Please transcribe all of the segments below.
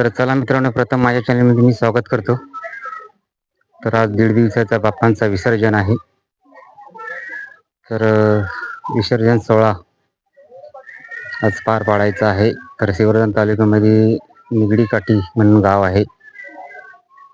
तर चला मित्रांनो प्रथम माझ्या चॅनलमध्ये मी स्वागत करतो. तर आज दीड दिवसाचा बाप्पांचा विसर्जन आहे. तर विसर्जन सोहळा आज पार पाडायचा आहे. तर श्रीवर्धन तालुक्यामध्ये निगडी काठी म्हणून गाव आहे.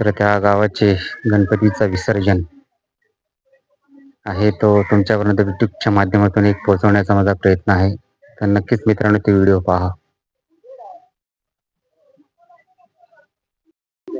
तर त्या गावाचे गणपतीचा विसर्जन आहे. तो तुमच्यापर्यंत यूट्यूबच्या माध्यमातून एक पोहोचवण्याचा माझा प्रयत्न आहे. तर नक्कीच मित्रांनो ते व्हिडिओ पहा.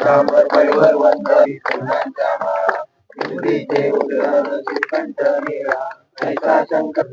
कावर पैवर वंतरी फुलांचा माळा बिंबीचे उड्डाण कंठ निळा ऐसा शंकर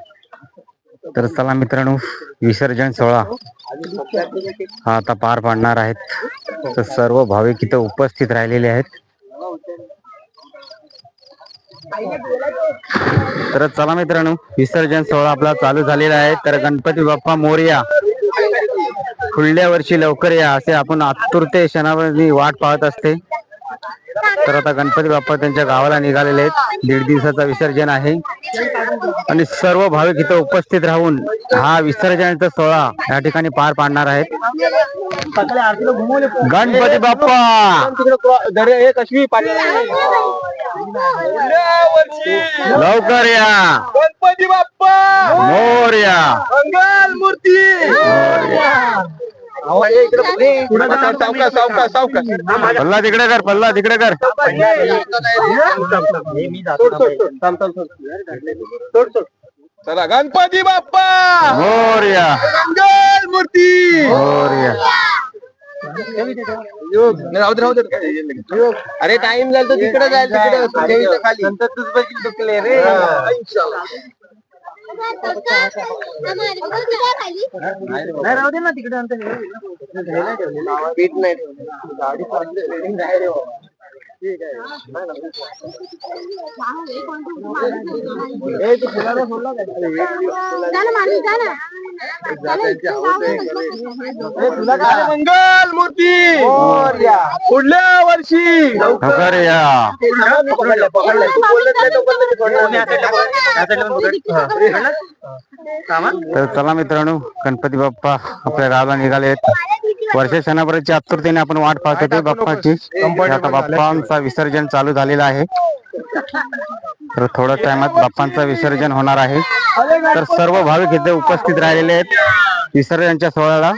तर चला मित्रांनो विसर्जन सोहळा. हा आता पार पाडणार आहेत. तर सर्व भाविक इथं उपस्थित राहिलेले आहेत. तर चला मित्रांनो विसर्जन सोहळा आपला चालू झालेला आहे. तर गणपती बाप्पा मोरया पुढल्या वर्षी लवकर या असे आपण आतुरते क्षणावर वाट पाहत असते. तर आता गणपती बाप्पा त्यांच्या गावाला निघालेले आहेत. दीड दिवसाचा विसर्जन आहे. आणि सर्व भाविक इथं उपस्थित राहून हा विसर्जनाचा सोहळा या ठिकाणी पार पाडणार आहेत. गणपती बाप्पा! लवकर या! गणपती बाप्पा! मोरया मंगल मूर्ती! पल्ला तिकडे कर पल्ला तिकडे कर. चला गणपती बाप्पा! मोरया. मंगल मूर्ती! मोरया. राहू दे राहू दे. अरे टाइम झाला तिकडे जायला तिकडे खाली. नंतर तुझ बघितलं दुखले रे. नाही राहू दे ना तिकडे पीठ नाही ठेवलं गाडी रेडिंग आहे रे बाबा. ठीक आहे ए, तू फुलाला सोडला काय? ए, तुला काय मंगल मूर्ती? पुढल्या वर्षी. लवकर या. तर चला मित्रांनो गणपती बाप्पा आपल्या गावाला निघाले आहेत वर्ष सणाभराची आतुरतेने आपण वाट पाहत होते. बाप्पाची. आता बाप्पांचा विसर्जन चालू झालेला आहे. तर थोड्या टायमात बाप्पांचं विसर्जन होणार आहे. तर सर्व भाविक इथे उपस्थित राहिलेले आहेत. विसर्जनच्या सोहळ्याला.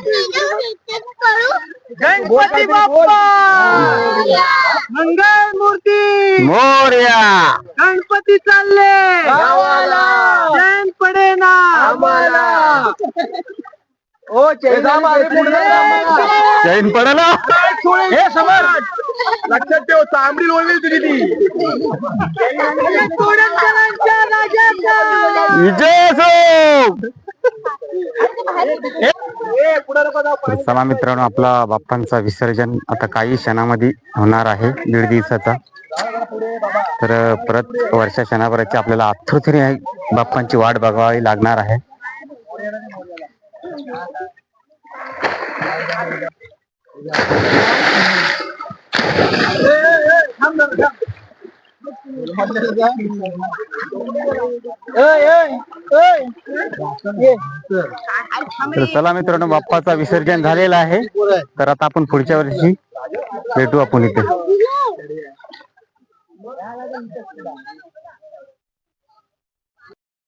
गणपती बाप्पा! मंगल मूर्ती! मोरया! गणपती चालले! चैन पडे ना ओ चैन जैन पडला हे समर लक्षात ठेव तांबडी ओळली तुझी ती चला मित्रांनो आपला बाप्पांचा विसर्जन आता काही क्षणामध्ये होणार आहे दीड दिवसाचा. तर परत वर्षा क्षणाभराची आपल्याला आतुरतेने बाप्पांची वाट बघावी लागणार आहे. तर चला मित्रांनो बाप्पाचा विसर्जन झालेला आहे. तर आता आपण पुढच्या वर्षी भेटू आपण इथे.